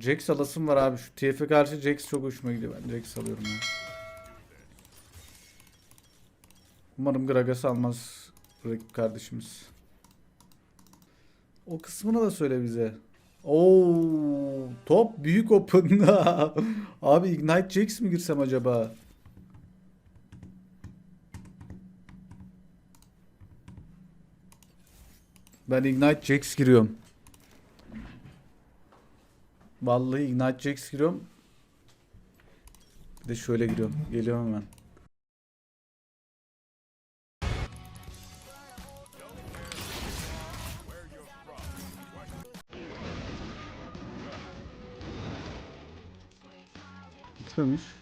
Jax alasım var abi. Şu TF'e karşı Jax çok hoşuma gidiyor. Ben Jax alıyorum ya. Umarım Gragas almaz Rick kardeşimiz. O kısmını da söyle bize. Oo, top büyük open'da. Abi Ignite Jax mi girsem acaba? Ben Ignite Jax giriyorum. Vallahi Ignite Jax giriyorum. Bir de şöyle giriyorum. Geliyorum hemen. Gitmemiş.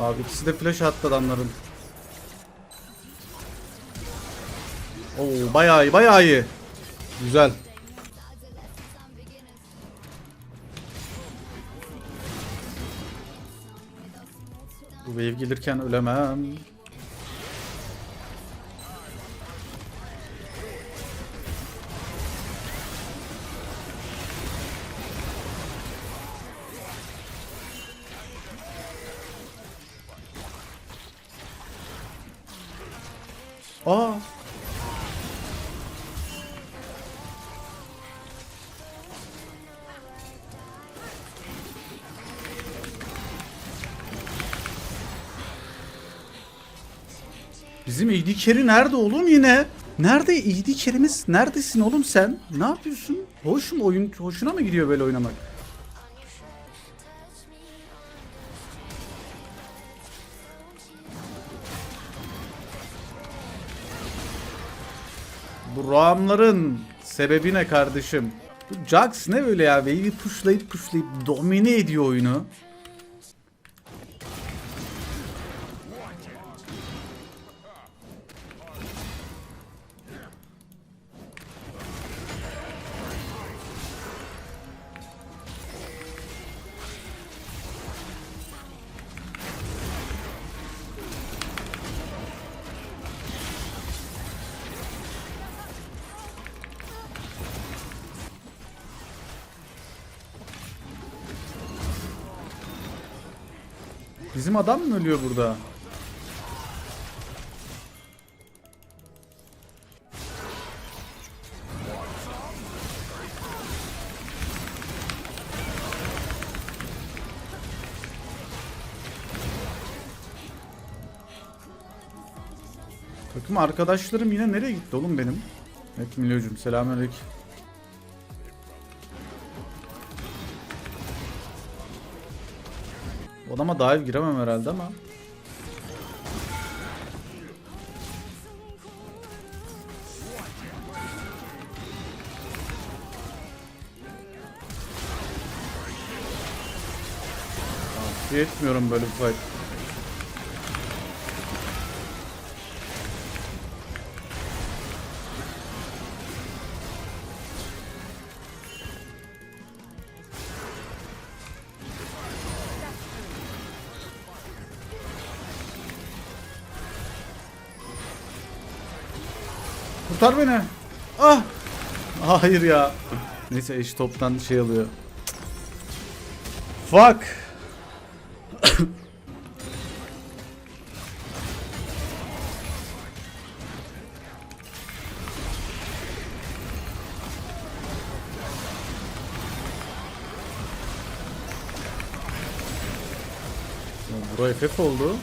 Abi ikisi de flash attı adamların. Oo bayağı iyi bayağı iyi. Güzel. Bu wave gelirken ölemem. Aa. Bizim AD carry nerede oğlum yine? Nerede AD carry'miz? Neredesin oğlum sen? Ne yapıyorsun? Hoş mu oyun? Hoşuna mı gidiyor böyle oynamak? Bu Ramların sebebi ne kardeşim? Bu Jax ne böyle ya? Wave'i pushlayıp pushlayıp domine ediyor oyunu. Bizim adam mı ölüyor burada? Takım arkadaşlarım yine nereye gitti oğlum benim? Evet Milyocum selamünaleyküm. Odama dive giremem herhalde ama. Tavsiye etmiyorum böyle bir fight. Kurtar beni. Ah. Hayır ya. Neyse eş toptan şey alıyor. Fuck. Bura FF oldu.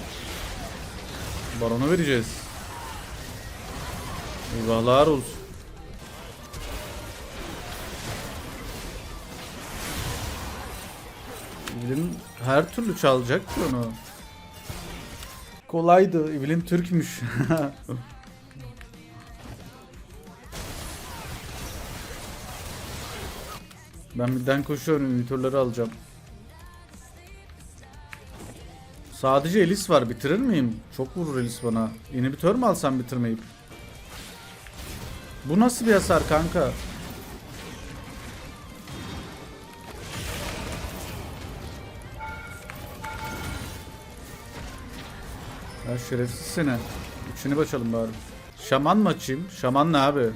Barona vereceğiz. Eyvahlar olsun. Evelyn her türlü çalacaktı onu. Kolaydı. Evelyn Türkmüş. Ben midden koşuyorum. Ünitörleri alacağım. Sadece Elis var. Bitirir miyim? Çok vurur Elis bana. İnhibitör mü alsam bitirmeyip? Bu nasıl bir hasar kanka? Ya şerefsiz seni. Üçünü bakalım bari. Şaman mı açayım? Şaman ne abi?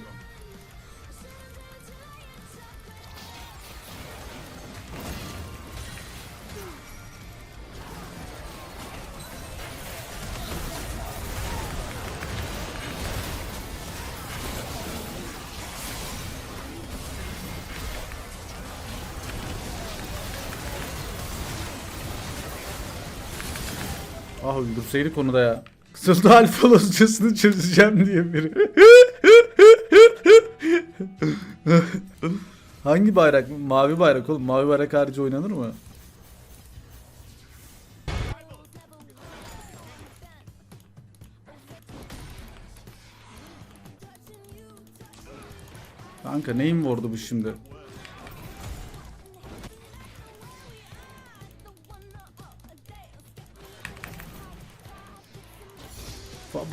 Ah öldürseydik onu da ya. Kısıldı alfa lozacasını çözeceğim diye biri. Hangi bayrak? Mavi bayrak oğlum. Mavi bayrak harici oynanır mı? Kanka neyin vurdu bu şimdi?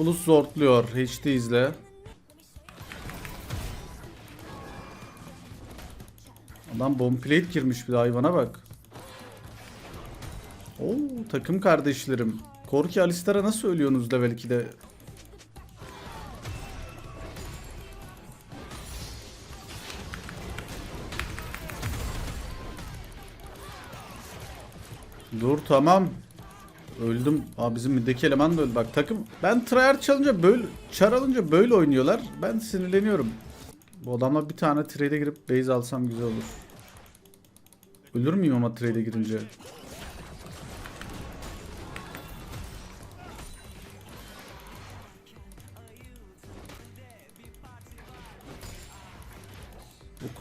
Fabulous zortluyor. HD izle. Adam bomb plate girmiş bir hayvana bak. Oo takım kardeşlerim. Korki Alistar'a nasıl ölüyorsunuz level 2'de? Dur tamam. Öldüm. Aa bizim middeki eleman da öldü. Bak takım ben tryhard çalınca böyle çar alınca böyle oynuyorlar. Ben sinirleniyorum. Bu adamla bir tane trade'e girip base alsam güzel olur. Ölür müyüm ama trade'e girince?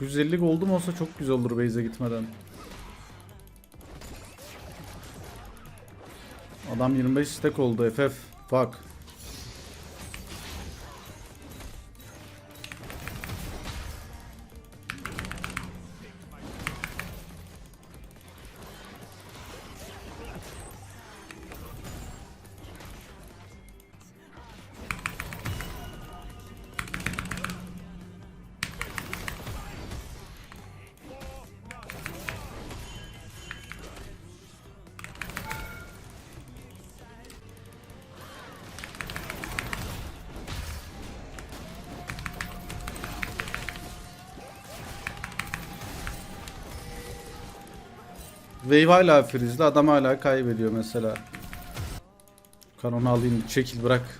...950 gold'um olsa çok güzel olur base'e gitmeden. Adam 25 stack oldu FF. Fuck. Wave hala freeze'de adam hala kaybediyor mesela. Kanonu alayım çekil bırak.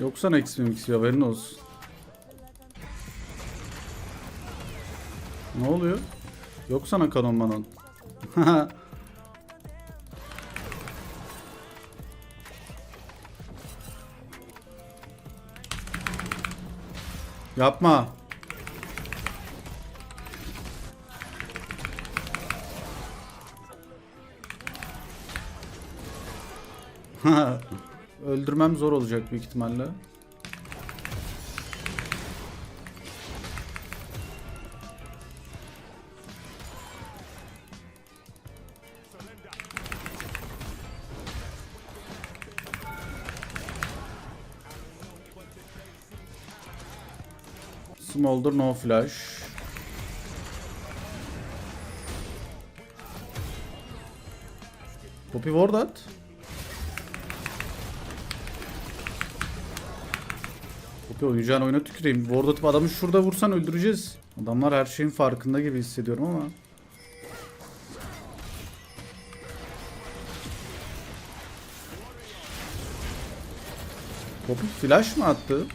Yoksa Nex mi Mix haberin olsun. Ne oluyor? Yok sana kanon manon. Yapma. Öldürmem zor olacak büyük ihtimalle. Smolder no flash. Poppy ward at. Poppy oynayacağın oyuna tüküreyim. Ward atıp adamı şurada vursan öldüreceğiz. Adamlar her şeyin farkında gibi hissediyorum ama. Poppy flash mı attı?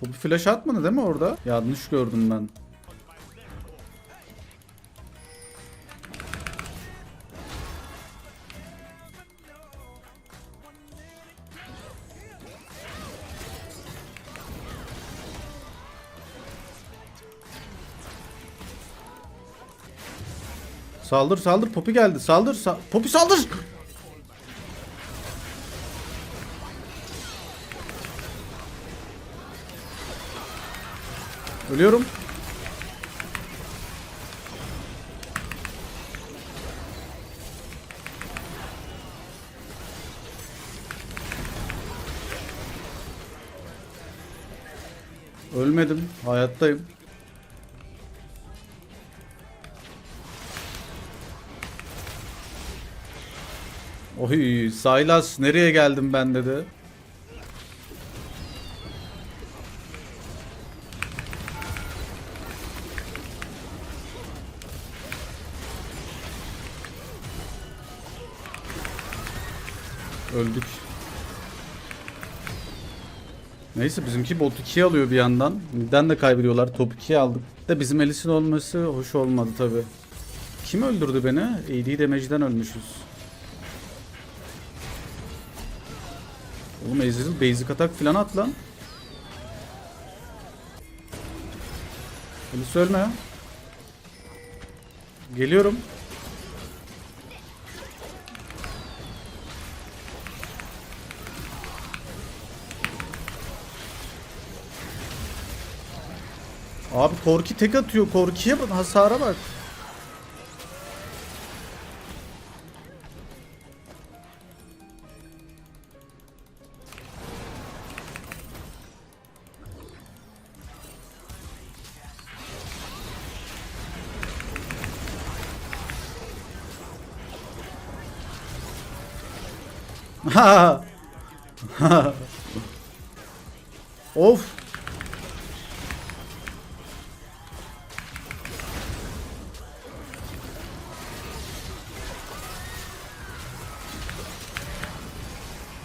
Poppy flash atmadı değil mi orada? Yanlış gördüm ben. Saldır saldır Poppy geldi. Saldır. Sa Poppy saldır. Ölüyorum. Ölmedim. Hayattayım. Oy, Saylas nereye geldim ben dedi. Öldük. Neyse bizimki bot 2'ye alıyor bir yandan. Midden de kaybediyorlar. Top 2'ye aldık. De bizim Elis'in olması hoş olmadı tabi. Kim öldürdü beni? AD damage'den ölmüşüz. Oğlum Ezreal basic atak falan at lan. Elis ölme. Geliyorum. Abi Korki tek atıyor. Korki'ye bak hasara bak. of.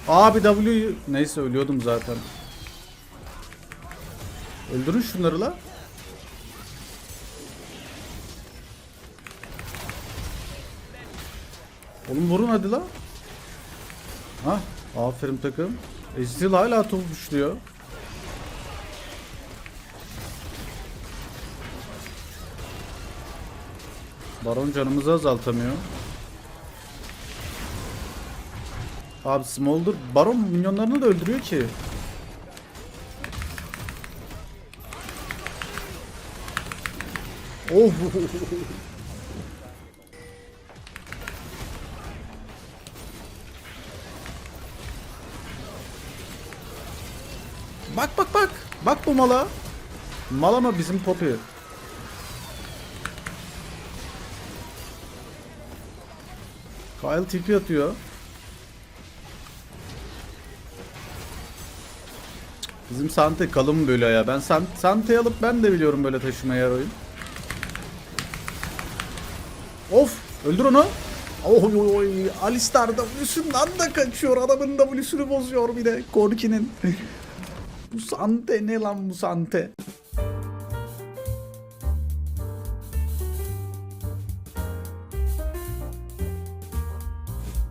Abi W neyse ölüyordum zaten. Öldürün şunları la. Oğlum vurun hadi la. Ha, aferin takım. Ezreal hala top uçluyor. Baron canımızı azaltamıyor. Abi Smolder Baron minyonlarını da öldürüyor ki. Oh. Bak bak bak. Bak bu mala. Mal ama bizim Poppy. Kyle tipi atıyor. Bizim Sante kalın böyle ya. Ben San Sante'yi alıp ben de biliyorum böyle taşımayı yer oyun. Of! Öldür onu. Oy oy oy. Alistar W'sundan da kaçıyor. Adamın W'sunu bozuyor bir de. Korki'nin. Bu Sante ne lan bu Sante?